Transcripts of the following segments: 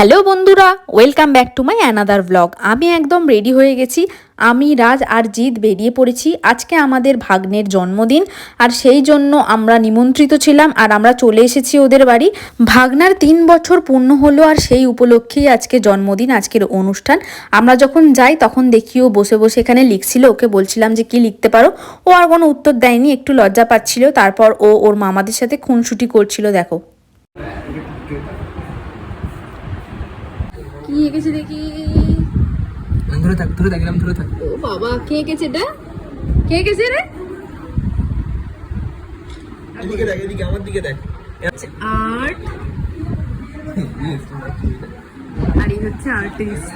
Hello বন্ধুরা welcome back to my another blog আমি একদম রেডি হয়ে গেছি। আমি, রাজ আর জিৎ বেরিয়ে পড়েছি আজকে আমাদের ভাগ্নের জন্মদিন। আর সেই জন্য আমরা নিমন্ত্রিত ছিলাম আর আমরা চলে এসেছি ওদের বাড়ি। ভাগনার তিন বছর পূর্ণ হলো আর সেই উপলক্ষেই আজকে জন্মদিন, আজকের অনুষ্ঠান। আমরা যখন যাই তখন দেখি ও বসে বসে এখানে লিখছিল। ওকে বলছিলাম যে, কি লিখতে পারো? ও আর কোনো উত্তর দেয়নি, একটু লজ্জা পাচ্ছিল। তারপর ও ওর মামাদের সাথে খুনসুটি করছিল, দেখো। কি এঁকেছে দেখি। ধরে থাক ধরে থাক ধরে থাক। ও বাবা কে এঁকেছে এটা? কে এঁকেছে রে? এদিকে দেখ এদিকে আমার দিকে দেখ। আর্ট আর এই হচ্ছে আর্টিস্ট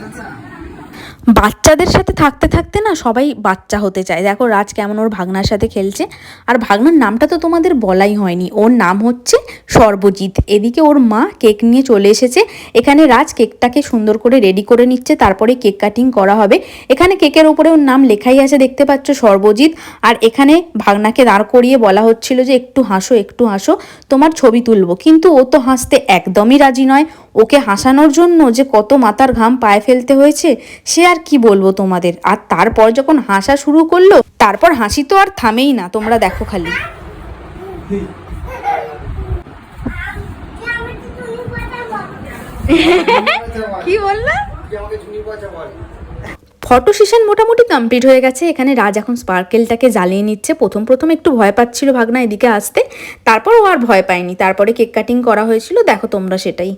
বাচ্চাদের সাথে থাকতে থাকতে না সবাই বাচ্চা হতে চায়। দেখো রাজ কেমন ওর ভাগনার সাথে খেলছে। আর ভাগনার নামটা তো তোমাদের বলাই হয়নি। ওর নাম হচ্ছে সর্বজিৎ। এদিকে ওর মা কেক নিয়ে চলে এসেছে। এখানে রাজ কেকটাকে সুন্দর করে রেডি করে নিচ্ছে। তারপরে কেক কাটিং করা হবে। এখানে কেকের ওপরে ওর নাম লেখাই আছে। দেখতে পাচ্ছ সর্বজিৎ। আর এখানে ভাগনাকে দাঁড় করিয়ে বলা হচ্ছিল যে, একটু হাসো একটু হাসো, তোমার ছবি তুলবো। কিন্তু ও তো হাসতে একদমই রাজি নয়। ওকে হাসানোর জন্য যে কত মাথার ঘাম পায়ে ফেলতে হয়েছে সে আর কি বলব তোমাদের? আর তারপর যখন হাসা শুরু করল তারপর হাসি তো আর থামেই না তোমরা দেখো খালি। কি বললা? ফটো সেশন মোটামুটি কমপ্লিট হয়ে গেছে এখানে রাজ এখন স্পার্কেলটাকে জ্বালিয়ে নিচ্ছে। প্রথম প্রথম একটু ভয় পাচ্ছিল ভাগনা এদিকে আসতে তারপর ও আর ভয় পায়নি। তারপরে কেক কাটিং করা হয়েছিল দেখো তোমরা সেটাই।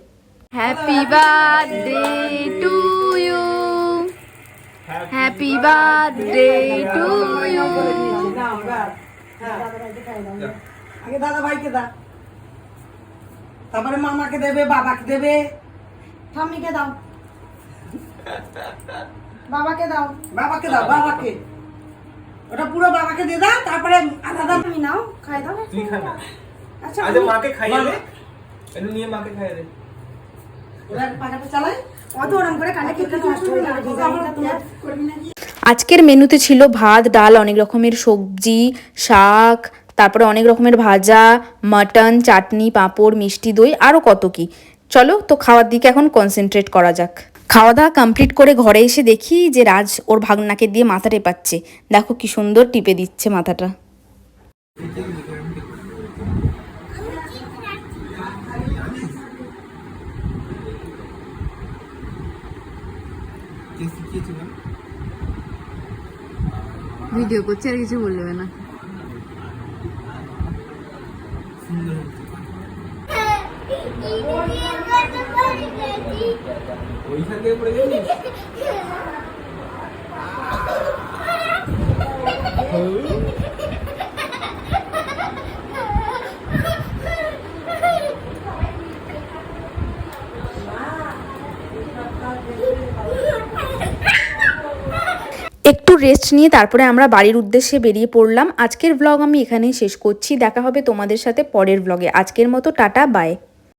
Happy birthday to you happy birthday to you আগে দাদা ভাইকে দা তারপরে মামাকে দেবে বাবাকে দেবে। ঠাম্মিকে দাও। বাবাকে দাও। বাবাকে দাও বাবাকে। ওটা পুরো বাবাকে দিয়ে দাও তারপরে আলাদা তুমি নাও খাই দাও। আচ্ছা আচ্ছা মাকে খাইয়ে দে। নিয়ে মাকে খাইয়ে দে। আজকের মেনুতে ছিল ভাত, ডাল, অনেক রকমের সবজি, শাক, তারপরে অনেক রকমের ভাজা, মাটন, চাটনি, পাঁপড়, মিষ্টি, দই আরও কত কি। চলো, তো খাওয়ার দিকে এখন কনসেন্ট্রেট করা যাক। খাওয়া দাওয়া কমপ্লিট করে ঘরে এসে দেখি যে রাজ ওর ভাগনাকে দিয়ে মাথা টেপাচ্ছে। দেখো কি সুন্দর টিপে দিচ্ছে মাথাটা। কে শিখিয়েছিল ভিডিও করছে আর কিছু বলবে না সুন্দর ওইখান থেকে পড়ে গেছিস একটু রেস্ট নিয়ে তারপরে আমরা বাড়ির উদ্দেশ্যে বেরিয়ে পড়লাম। আজকের ব্লগ আমি এখানেই শেষ করছি। দেখা হবে তোমাদের সাথে পরের ব্লগে আজকের মতো, টাটা বাই